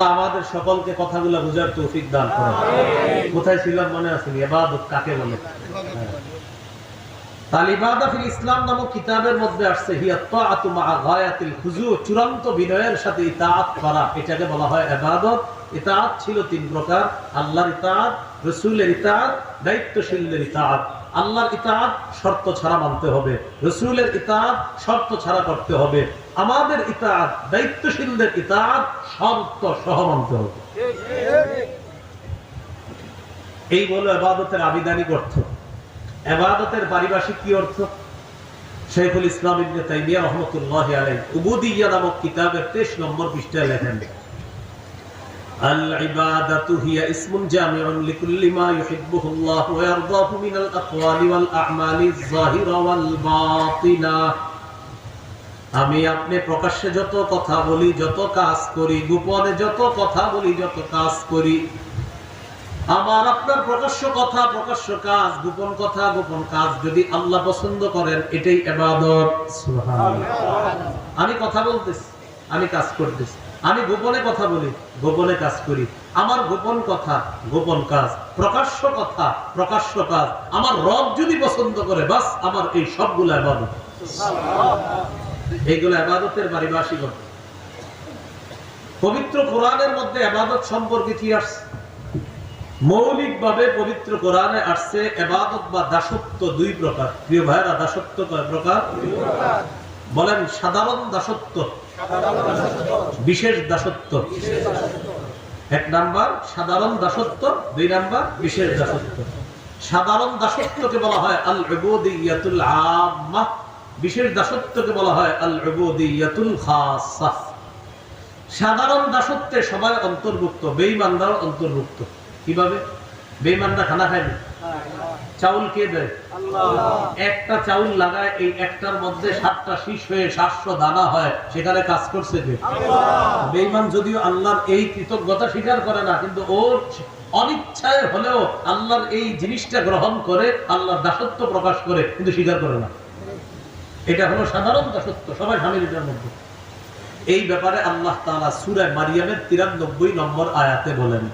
আল্লাহ আমাদের সকলকে কথাগুলো বুঝার তৌফিক দান করে কোথায় ছিলাম মনে আছে এবাদত কাকে বলে? তালিবাদা ফিল ইসলাম নামক কিতাবের মধ্যে আসছে হিয়া মা গায়াতিল খুজু চূড়ান্ত বিনয়ের সাথে ইতাআত করা। এটাকে বলা হয় ইবাদত। ইতাআত ছিল তিন প্রকার। আল্লাহর ইতাআত রাসূলের ইতাআত দায়িত্বশীলদের ইতাআত। আল্লাহর ইতাআত শর্ত ছাড়া মানতে হবে। রাসূলের ইতাআত শর্ত ছাড়া করতে হবে। আমাদের ইতাহাত দায়িত্বশীলদের ইতাহাত শর্ত সহ হবে। এই বলো এবাদতের আবিধানিক অর্থ। এবাদতের পারিভাষিক কি অর্থ? শেখুল ইসলাম ইবনে তাইমিয়া রহমতুল্লাহ আলাইহি উবুদিয়্যা নামক কিতাবের 23 নম্বর পৃষ্ঠা লেখেন, আল ইবাদাতু হিয়া ইসমুন জামিউন লিকুল্লি মা ইউহিব্বুহু আল্লাহ ওয়া ইয়ারদাহু মিনাল আকওয়ালি ওয়াল আ'মালি যাহিরা ওয়াল বাতিনা আমি আপনি প্রকাশ্যে যত কথা বলি যত কাজ করি গোপনে যত কথা বলি যত কাজ করি আমার আপনার প্রকাশ্য কথা প্রকাশ্য কাজ গোপন কথা গোপন কাজ যদি আল্লাহ পছন্দ করেন এটাই এবাদত। আমি কথা বলতেছি আমি কাজ করতেছি আমি গোপনে কথা বলি গোপনে কাজ করি। আমার গোপন কথা গোপন কাজ প্রকাশ্য কথা প্রকাশ্য কাজ আমার রব যদি পছন্দ করে বাস আমার এই সবগুলো এবাদত। এইগুলো এবাদতের পারিভাষিক। পবিত্র কোরআনের মধ্যে এবাদত সম্পর্কে কি আসছে? মৌলিকভাবে পবিত্র কোরআনে আসছে এবাদত বা দাসত্ব দুই প্রকার। প্রিয় ভাইরা দাসত্ব কয় প্রকার? বলেন, সাধারণ দাসত্ব। বিশেষ দাসত্ব। এক নাম্বার, সাধারণ দাসত্ব। দুই নাম্বার, বিশেষ দাসত্ব। সাধারণ দাসত্বকে বলা হয় আল উবুদিয়াতুল আম্মা বিশেষ দাসত্বকে বলা হয় আল উবুদিয়াতুল খাসা সাধারণ দাসত্বে সবাই অন্তর্ভুক্ত বেঈমানরাও অন্তর্ভুক্ত। কীভাবে? বেঈমানরা খানা খায়নি চাউল কে দেয়? একটা চাউল লাগায় এই একটার মধ্যে সাতটা শীষ হয়ে সাতশো দানা হয় সেখানে কাজ করছে কে? বেঈমান যদিও আল্লাহর এই কৃতজ্ঞতা স্বীকার করে না কিন্তু ওর অনিচ্ছায় হলেও আল্লাহর এই জিনিসটা গ্রহণ করে আল্লাহর দাসত্ব প্রকাশ করে কিন্তু স্বীকার করে না। এটা হলো সাধারণ দাসত্ব সবাই এটার মধ্যে। এই ব্যাপারে আল্লাহ তাআলা সূরা মারিয়ামের 93 নম্বর আয়াতে বলেন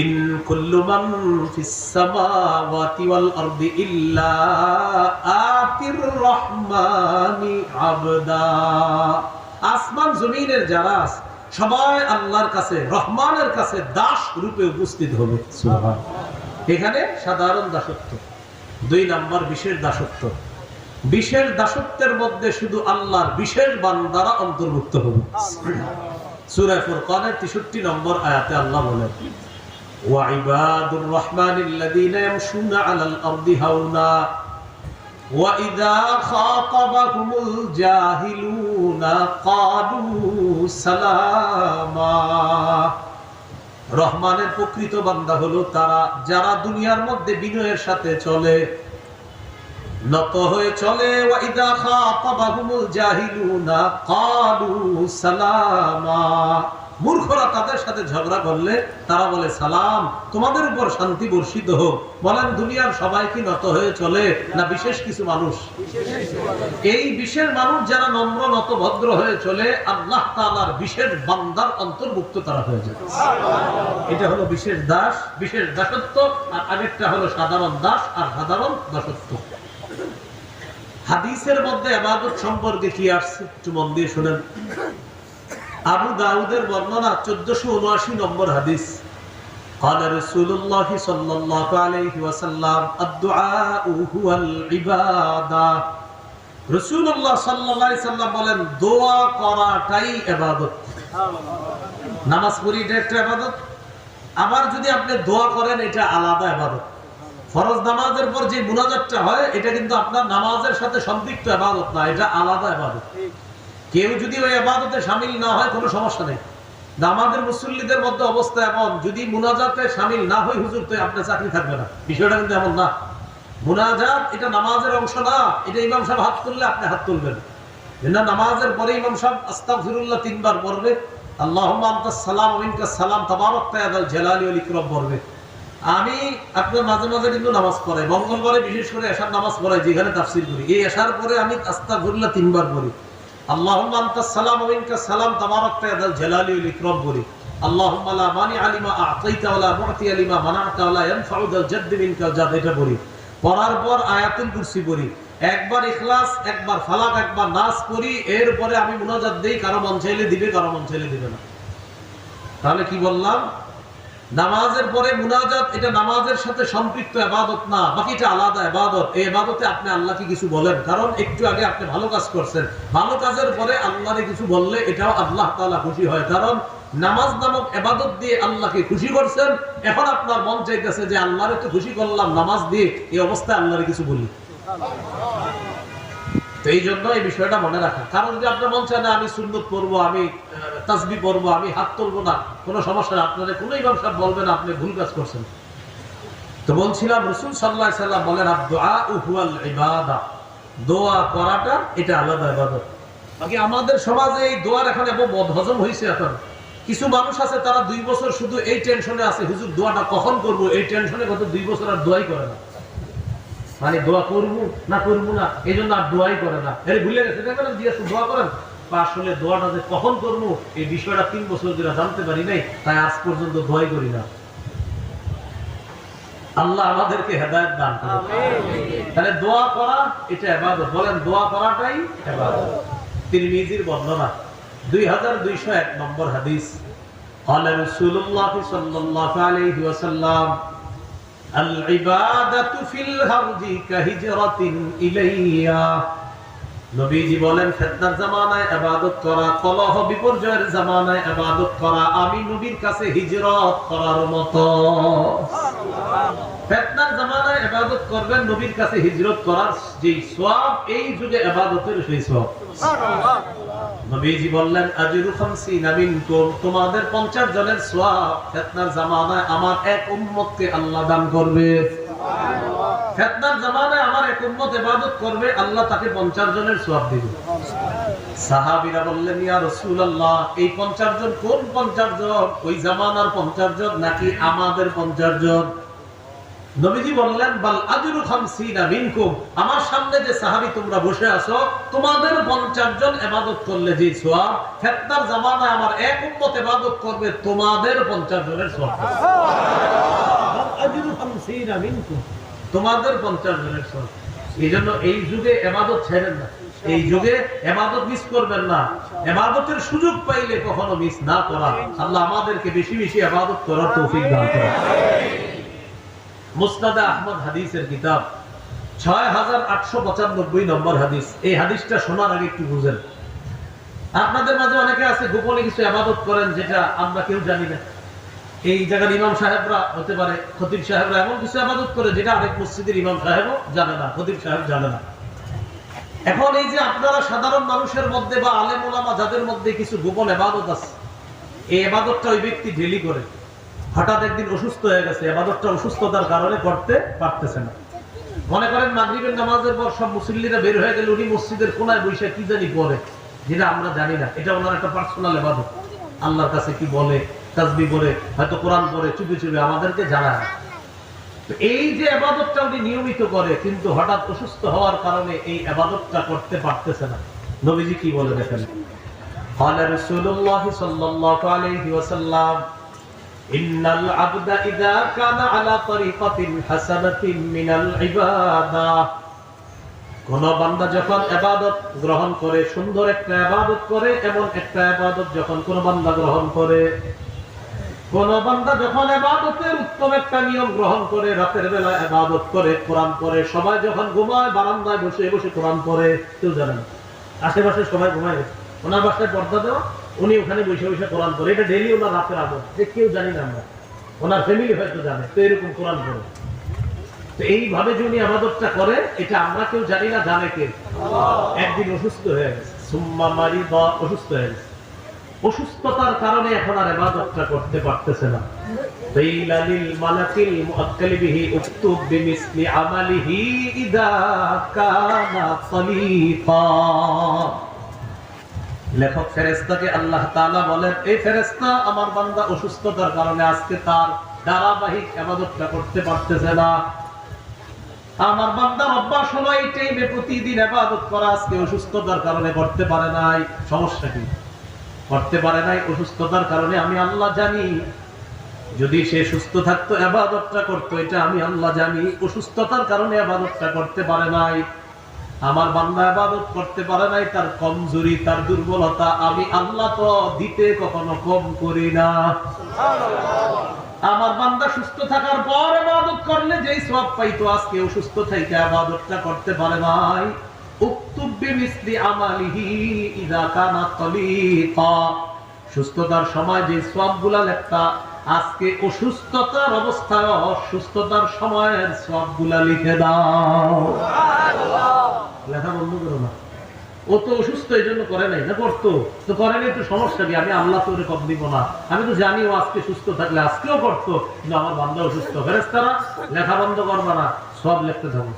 ইন কুল্লু ফিস সামাওয়াতি ওয়াল আরদি ইল্লা আতির রহমানি আবদা। আসমান জমিনের যারা আছে, সবাই আল্লাহর কাছে রহমানের কাছে দাস রূপে উপস্থিত হবে। এখানে সাধারণ দাসত্ব। দুই নাম্বার বিশেষ দাসত্ব। বিশেষ দাসত্বের মধ্যে শুধু আল্লাহর বিশেষ বান্দারা অন্তর্ভুক্ত হবে সূরা ফুরকানের 63 নম্বর আয়াতে আল্লাহ বলেন وعباد الرحمن الذين يمشون على الأرض هونا وإذا خاطبهم الجاهلون قالوا سلاما রহমানের প্রকৃত বান্দা হলো তারা যারা দুনিয়ার মধ্যে বিনয়ের সাথে চলে নত হয়ে চলে মূর্খরা তাদের সাথে ঝগড়া করলে তারা বলে, সালাম, তোমাদের উপর শান্তি বর্ষিত হোক। বলেন, দুনিয়ার সবাই কি নত হয়ে চলে না বিশেষ কিছু মানুষ? এই বিশেষ মানুষ যারা নম্র, নত, ভদ্র হয়ে চলে, আল্লাহ তাআলার বিশেষ বান্দার অন্তর্ভুক্ত তারা হয়ে যায় এটা হলো বিশেষ দাস, বিশেষ দাসত্ব, আর আরেকটা হলো সাধারণ দাস আর সাধারণ দাসত্ব। হাদিসের মধ্যে আবাদত সম্পর্কে কি আসছে একটু মন দিয়ে শুনেন আবু দাউদের বর্ণনা চোদ্দশো উনআশি নম্বর হাদিস قال رسول الله صلى الله عليه وسلم الدعاء هو العبادة রাসূলুল্লাহ সাল্লাল্লাহু আলাইহি সাল্লাম বলেন দোয়া করাটাই ইবাদত নামাজ পড়ি এটা একটা ইবাদত আবার যদি আপনি দোয়া করেন এটা আলাদা ইবাদত ফরজ নামাজের পর যে মুনাজাতটা হয়, এটা কিন্তু আপনার নামাজের সাথে সম্পৃক্ত ইবাদত না, এটা আলাদা ইবাদত কেউ যদি ওই আবাদতে সামিল না হয়, কোনো সমস্যা নেই। আমাদের মুসল্লিদের মধ্যে অবস্থা এমন, যদি মুনাজাতে সামিল না হয়, হুজুর, তো আপনার চাকরি থাকবে না। বিষয়টা কিন্তু এমন না। মুনাজাত এটা নামাজের অংশ না, এটা ইমাম সাহেব হাত তুললে আপনি হাত তুলবেন। না নামাজের পরে ইমাম সাহেব আস্তাগফিরুল্লাহ তিনবার পড়বে। আল্লাহ সালাম সালাম তাবারাকতা ইয়া যাল জালালি ওয়াল পড়বে। আমি আপনার মাঝে মাঝে কিন্তু নামাজ পড়াই। মঙ্গলবারে বিশেষ করে এশার নামাজ পড়াই, যেখানে তাফসির করি। এই এশার পরে আমি আস্তাগফিরুল্লাহ তিনবার পড়ি। আল্লাহুম্মা আনতাস সালাম ওয়া মিনকাস সালাম পড়ি। পড়ি। পড়ার পর পড়ি। একবার একবার একবার করি এরপরে আমি দেই, কারও চাইলে দিবে, কারও তাহলে কি বললাম? নামাজের পরে মুনাজাত, এটা নামাজের সাথে সম্পৃক্ত এবাদত না। বাকিটা আলাদা এবাদত এই এবাদতে আপনি আল্লাহকে কিছু বলেন। কারণ একটু আগে আপনি ভালো কাজ করছেন। ভালো কাজের পরে আল্লাহরে কিছু বললে এটাও আল্লাহ তাআলা খুশি হয়। কারণ নামাজ নামক এবাদত দিয়ে আল্লাহকে খুশি করছেন। এখন আপনার মন চাইতেছে যে, আল্লাহরে তো খুশি করলাম নামাজ দিয়ে। এই অবস্থায় আল্লাহরে কিছু বলি। এই জন্য এই বিষয়টা মনে রাখা। কারণ যদি আপনার মন চায়, না, আমি সুন্নত পড়ব, আমি তাসবি পড়ব, আমি হাত তুলবো না, কোনো সমস্যা না। আপনাদের কোনো ইমাম সাহেব বলবেন, আপনি ভুল কাজ করছেন। তো বলছিলাম, রসুল সাল্লাহ সাল্লাম বলেন দোয়া করাটা, এটা আলাদা ইবাদত। বাকি আমাদের সমাজে এই দোয়ার এখন এত বদহজম হয়েছে এখন। কিছু মানুষ আছে, তারা দুই বছর শুধু এই টেনশনে আছে, হুজুর, দোয়াটা কখন করব? এই টেনশনে গত দুই বছর আর দোয়াই করে না। মানে দোয়া করবো না করবো না এই জন্য আর দোয়াই করে না এর ভুলে গেছে দেখবেন দিয়ে দোয়া করেন বা আসলে দোয়াটা যে কখন করবো এই বিষয়টা তিন বছর ধরে জানতে পারি নাই তাই আজ পর্যন্ত দোয়াই করি না আল্লাহ আমাদেরকে হেদায়ত দান করুন তাহলে দোয়া করা এটা এবাদত বলেন দোয়া করাটাই এবাদত তিরমিজির বর্ণনা দুই হাজার দুইশো এক নম্বর হাদিস قال رسول الله صلى الله عليه وسلم العبادة في الهرج كهجرة إليّ নবীজি বলেন, ফেতনার জামানায় ইবাদত করা, কলহ বিপর্যয়ের জামানায় ইবাদত করা, আমি নবীর কাছে হিজরত করার মতো। ফেতনার জামানায় ইবাদত করবেন, নবীর কাছে হিজরত করার যে এই যুগে ইবাদতের সেই নবীজি বললেন তোমাদের 50 জনের সওয়াব ফিতনার জামানায় আমার এক উম্মতকে আল্লাহ দান করবে। ফিতনার আমার এক করবে, আল্লাহ তাকে 50 জনের দিবে। বললেন, ইয়া এই 50 জন কোন 50 জন? ওই জামানার 50 জন নাকি আমাদের 50 জন? নবীজি বললেন, বাল আমার সামনে যে সাহাবী তোমরা বসে আছো, তোমাদের 50 জন ইবাদত করলে যে সওয়াব, ফিতনার জামানায় আমার এক উম্মত ইবাদত করবে, তোমাদের 50 জনের মিনকুম। তোমাদের 50 জনের সওয়াব এইজন্য এই যুগে ইবাদত ছেড়েন না। এই যুগে এবাদত মিস করবেন না। এবাদতের সুযোগ পাইলে কখনো মিস না করা। আল্লাহ আমাদেরকে বেশি বেশি এবাদত করার তৌফিক দান করেন। মুসনাদে আহমদ হাদিসের কিতাব, ছয় হাজার আটশো পঁচানব্বই নম্বর হাদিস। এই হাদিসটা শোনার আগে একটু বুঝেন। আপনাদের মাঝে অনেকে আছে, গোপনে কিছু আবাদত করেন যেটা আমরা কেউ জানি না। এই জায়গার ইমাম সাহেবরা হতে পারে, খতিব সাহেবরা এমন কিছু আবাদত করে যেটা আরেক মসজিদের ইমাম সাহেবও জানে না, খতিব সাহেব জানে না। এখন এই যে আপনারা সাধারণ মানুষের মধ্যে বা আলেম ওলামা যাদের মধ্যে কিছু গোপন এবাদত আছে, এই এবাদতটা ওই ব্যক্তি ডেলি করে। হঠাৎ একদিন অসুস্থ হয়ে গেছে এবাদতটা অসুস্থতার কারণে করতে পারতেছে না। মনে করেন মাগরিবের নামাজের পর সব মুসল্লিরা বের হয়ে গেলে উনি মসজিদের কোনায় বসে কি জানি পড়ে যেটা আমরা জানি না। এটা ওনার একটা পার্সোনাল এবাদত আল্লাহর কাছে কি বলে? তাসবি বলে হয়তো কোরআন পড়ে চুপি চুপি আমাদেরকে জানায় না। তো এই যে আবাদতটা উনি নিয়মিত করে কিন্তু হঠাৎ অসুস্থ হওয়ার কারণে এই আবাদতটা করতে পারতেছে না নবীজি কি বলে দেখেন قال رسول الله صلى الله عليه وسلم إن العبد إذا كان على طريقة حسنة من العبادة কোন বান্দা যখন এবাদত গ্রহণ করে সুন্দর একটা এবাদত করে এমন একটা এবাদত যখন কোন বান্দা গ্রহণ করে কোন বান্দা যখন এবাদতের উত্তম একটা নিয়ম গ্রহণ করে, রাতের বেলা এবাদত করে, কোরআন পড়ে, সবাই যখন ঘুমায়, বারান্দায় বসে বসে কোরআন পড়ে, কেউ জানে না। আশেপাশে সবাই ঘুমায় গেছে। ওনার বাসায় পর্দা দেওয়া, উনি ওখানে বসে বসে কোরআন পড়ে। এটা ডেলি ওনার রাতের আদত যে কেউ জানি না আমরা। ওনার ফ্যামিলি হয়তো জানে, তো এরকম কোরআন পড়ে। তো এইভাবে যে উনি আবাদতটা করে, এটা আমরা কেউ জানি না, জানে কে? একদিন অসুস্থ হয়ে গেছে। সুম্মা মারি বা অসুস্থ হয়ে গেছে। অসুস্থতার কারণে এখন আর এবাদতটা করতে পারতেছে না। মালাকিল মুআক্কালিবিহি উক্তুব বিমিসলি আমালিহি ইদা কানা খলিফা লেখক আল্লাহ তাআলা বলেন, এই আমার বান্দা অসুস্থতার কারণে আজকে তার ধারাবাহিক এবাদতটা করতে পারতেছে না। আমার বান্দার অভ্যাস হলো এই টাইমে প্রতিদিন এবাদত করা, আজকে অসুস্থতার কারণে করতে পারে নাই। সমস্যা কি? করতে পারে নাই অসুস্থতার কারণে আমি আল্লাহ জানি। যদি সে সুস্থ থাকতো, আবাদতটা করতো, এটা আমি আল্লাহ জানি। অসুস্থতার কারণে আবাদতটা করতে পারে নাই। আমার বান্দা আবাদত করতে পারে নাই, তার কমজোরি, তার দুর্বলতা আমি আল্লাহ তো দিতে কখনো কম করি না। আমার বান্দা সুস্থ থাকার পর আবাদত করলে যেই সব পাইতো, আজকে অসুস্থ থেকে আবাদতটা করতে পারে নাই। সুস্থতার সময় যে সবগুলা লেখতা আজকে অসুস্থতার অবস্থায় অসুস্থতার সময়ের সবগুলা লিখে দাও। লেখা বন্ধ করো না। ও তো অসুস্থ এই জন্য করে নাই। না করতো তো করে নাই তো সমস্যা কি? আমি আল্লাহ তোরে কম দিব না। আমি তো জানি ও আজকে সুস্থ থাকলে আজকেও করতো কিন্তু আমার বান্ধব অসুস্থ। ফেরেস্তারা লেখা বন্ধ করবা না সব লিখতে থাকো।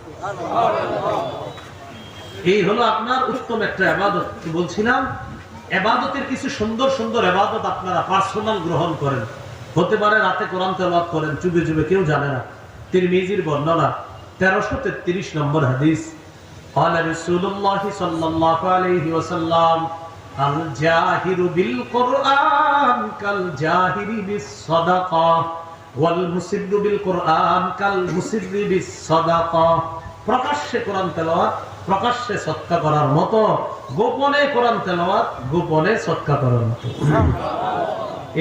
এই হলো আপনার উত্তম একটা আবাদত বলছিলাম এবাদতের কিছু সুন্দর সুন্দর এবাদত আপনারা পার্সোনাল গ্রহণ করেন হতে পারে রাতে কোরআন তেলাওয়াত করেন চুপে চুপে কেউ জানে না তিরমিজির বর্ণনা তেরোশো তেত্রিশ নম্বর হাদিস قال رسول الله صلى الله عليه وسلم الجاهر بالقرآن كالجاهر بالصدقة والمسر بالقرآن كالمسر بالصدقة প্রকাশ্যে কোরআন তেলাওয়াত প্রকাশ্যে সৎকা করার মতো গোপনে কোরআন তেলাওয়াত গোপনে সৎকা করার মতো।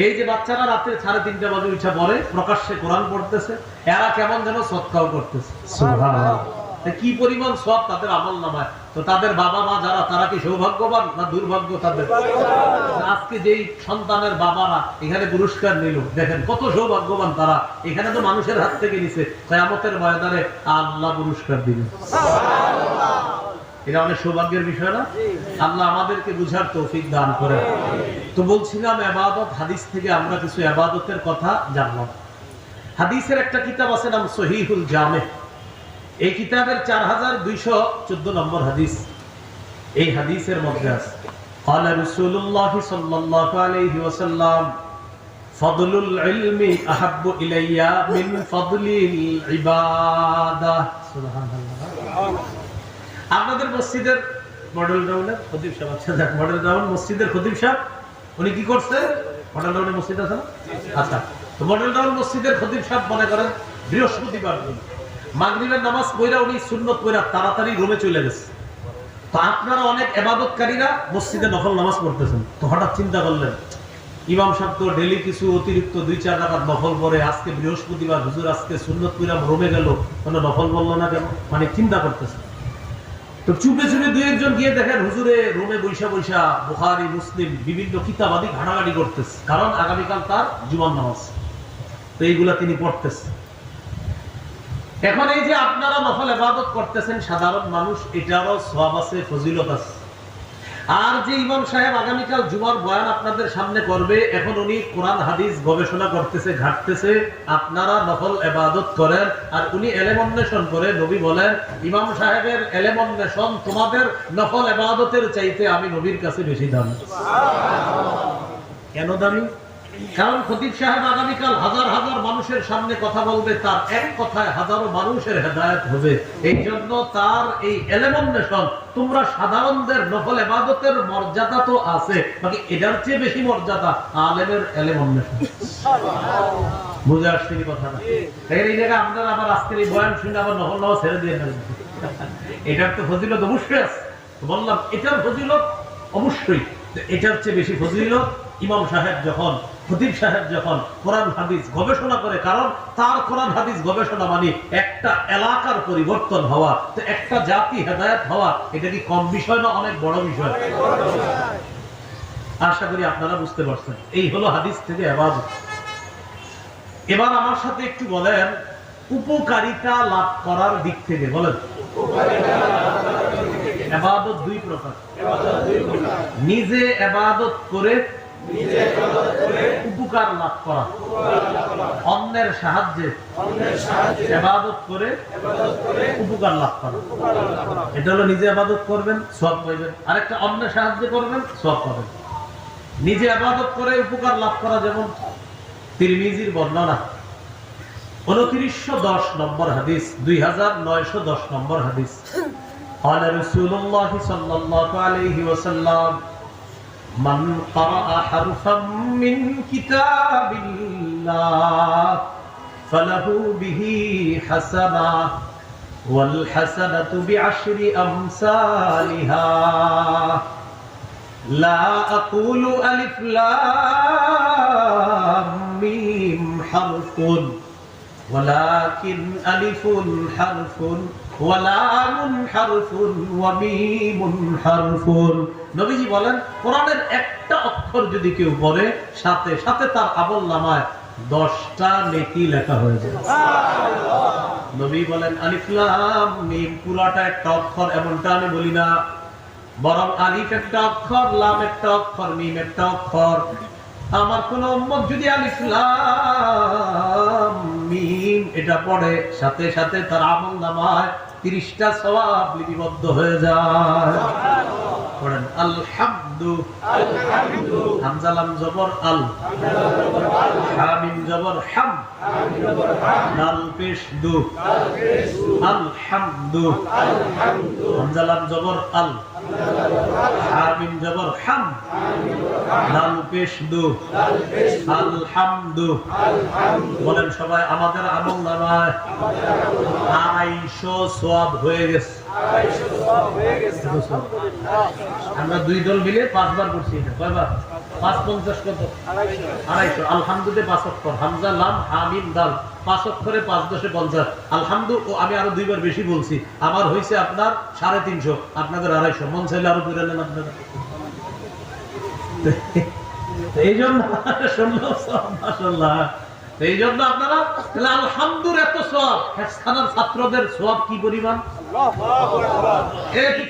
এই যে বাচ্চারা রাতে সাড়ে তিনটা বাজে উঠে পড়ে প্রকাশ্যে কোরআন পড়তেছে এরা কেমন যেন সৎকাও করতেছে। কি পরিমাণ সব তাদের আমল নামায়? তো তাদের বাবা মা যারা তারা কি সৌভাগ্যবান না দুর্ভাগ্য তাদের? আজকে যেই সন্তানের বাবারা এখানে পুরস্কার নিল দেখেন কত সৌভাগ্যবান তারা। এখানে তো মানুষের হাত থেকে নিছে। কয়ামতের ময়দানে আল্লাহ পুরস্কার দিবেন। এটা অনেক সৌভাগ্যের বিষয় না আল্লাহ আমাদেরকে বুঝার তৌফিক দান করে তো বলছিলাম এবাদত হাদিস থেকে আমরা কিছু এবাদতের কথা জানলাম হাদিসের একটা কিতাব আছে নাম সহিহুল জামে এই কিতাবের চার হাজার দুইশো চোদ্দ নম্বর হাদিস এই হাদিসের মধ্যে আছে قال رسول الله صلى الله عليه وسلم فضل العلم أحب إلي من فضل العبادة سبحان الله আপনাদের মসজিদের মডেল টাউনের খতিব সাহেব আচ্ছা যাক মডেল টাউন মসজিদের খতিব সাহেব, উনি কি করছে? মডেল টাউনের মসজিদ আছে না? আচ্ছা তো মডেল টাউন মসজিদের খতিব সাহেব মনে করেন বৃহস্পতিবার দিন, মাগরিবের নামাজ পড়া উনি সুন্নত পড়া তাড়াতাড়ি রুমে চলে গেছে। তো আপনারা অনেক এবাদতকারীরা মসজিদে নফল নামাজ পড়তেছেন। তো হঠাৎ চিন্তা করলেন, ইমাম সাহেব তো ডেলি কিছু অতিরিক্ত দুই চার রাকাত নফল পরে আজকে বৃহস্পতিবার হুজুর আজকে সুন্নত পড়া, রোমে গেল, কোনো নফল বলল না কেন? মানে চিন্তা করতেছেন। তো চুপে চুপে দুই একজন গিয়ে দেখেন, হুজুরে রুমে বৈশা বৈশা বুহারি মুসলিম বিভিন্ন কিতাবাদি ঘাটাঘাটি করতেছে। কারণ আগামীকাল তার জীবন নামাজ। তো এইগুলা তিনি পড়তেছে। এখন এই যে আপনারা নফল আবাদত করতেছেন, সাধারণ মানুষ, এটারও সব আছে, ফজিলত আছে। আর যে ইমাম সাহেব আগামীকাল জুমার বয়ান আপনাদের সামনে করবে এখন উনি কোরআন হাদিস গবেষণা করতেছে ঘাটতেছে আপনারা নকল এবাদত করেন। আর উনি এলেম অন্বেষণ করে নবী বলেন ইমাম সাহেবের এলেম অন্বেষণ তোমাদের নকল এবাদতের চাইতে আমি নবীর কাছে বেশি দাম। কেন দামি? কারণ খতিব সাহেব আগামীকাল হাজার হাজার মানুষের সামনে কথা বলবে, তার এক কথায় হাজারো মানুষের হেদায়ত হবে। এই জন্য তার এই এলেমন্বেষণ তোমরা সাধারণদের নফল এবাদতের মর্যাদা তো আছে, বাকি এটার চেয়ে বেশি মর্যাদা আলেমের এলেমন্বেষণ বুঝে আসছে কি কথা এই জায়গায় আমরা আবার আজকের এই বয়ান শুনে আবার নফল নামাজ ছেড়ে দিয়ে ফেলব। এটার তো ফজিলত অবশ্যই আছে। বললাম, এটার ফজিলত অবশ্যই। এটার চেয়ে বেশি ফজিলত ইমাম সাহেব যখন খতিব সাহেব যখন কোরআন হাদিস গবেষণা করে, কারণ তার কোরআন হাদিস গবেষণা মানে একটা এলাকার পরিবর্তন হওয়া, তো একটা জাতি হেদায়ত হওয়া, এটা কি কম বিষয় না অনেক বড় বিষয়? আশা করি আপনারা বুঝতে পারছেন। এই হলো হাদিস থেকে এবাদত এবার আমার সাথে একটু বলেন, উপকারিতা লাভ করার দিক থেকে বলেন। নিজে এবাদত করে উপকার লাভ করা অন্যের সাহায্যে এবাদত করে উপকার লাভ করা এটা হলো নিজে আবাদত করবেন সব পাইবেন আরেকটা অন্যের সাহায্য করবেন সব পাবেন নিজে আবাদত করে উপকার লাভ করা যেমন তিরমিজির বর্ণনা উনত্রিশশো দশ নম্বর হাদিস দুই হাজার নয়শো দশ নম্বর হাদিস قال رسول الله صلى الله عليه وسلم من قرأ حرفا من كتاب الله فله به حسنة والحسنة بعشر أمثالها لا أقول ألف لام ميم حرف ولكن ألف حرف ولام حرف وميم حرف নবীজি বলেন কোরআনের একটা অক্ষর যদি কেউ পড়ে সাথে সাথে তার আমল নামায় দশটা নেকি লেখা হয়ে যায় নবী বলেন আলিফ লাম মিম পুরাটা একটা অক্ষর এমনটা আমি বলি না বরং আলিফ একটা অক্ষর লাম একটা অক্ষর মিম একটা অক্ষর আমার কোন উম্মত যদি আলিফ লাম মিম এটা পড়ে সাথে সাথে তার আমল নামায় তিরিশটা সবাব লিপিবদ্ধ হয়ে যায়। পড়েন আলহামদু। হামজালাম জবর আল। হামিম জবর হাম। দাল পেশ দু। আলহামদু। হামজা জবর আল। হামিম জবর হাম। দাল পেশ দু। আলহামদু। বলেন সবাই আমাদের আমল নামায় আড়াইশো সোয়াব হয়ে গেছে। আমরা দুই দল মিলে পাঁচবার করছি এটা। কয়বার? পাঁচ পঞ্চাশ কত? আড়াইশো। আলহামদুলিল্লাহ পাঁচ অক্ষর হামজা লাম হামিম দাল। পাঁচ অক্ষরে পাঁচ দশে পঞ্চাশ। আলহামদু ও আমি আরও দুইবার বেশি বলছি। আমার হয়েছে আপনার সাড়ে তিনশো। আপনাদের আড়াইশো। মন চাইলে আরও করে নেন আপনারা। এই জন্য এই জন্য আপনারা তাহলে আলহামদুর এত সব ছাত্রদের সব কি পরিমাণ?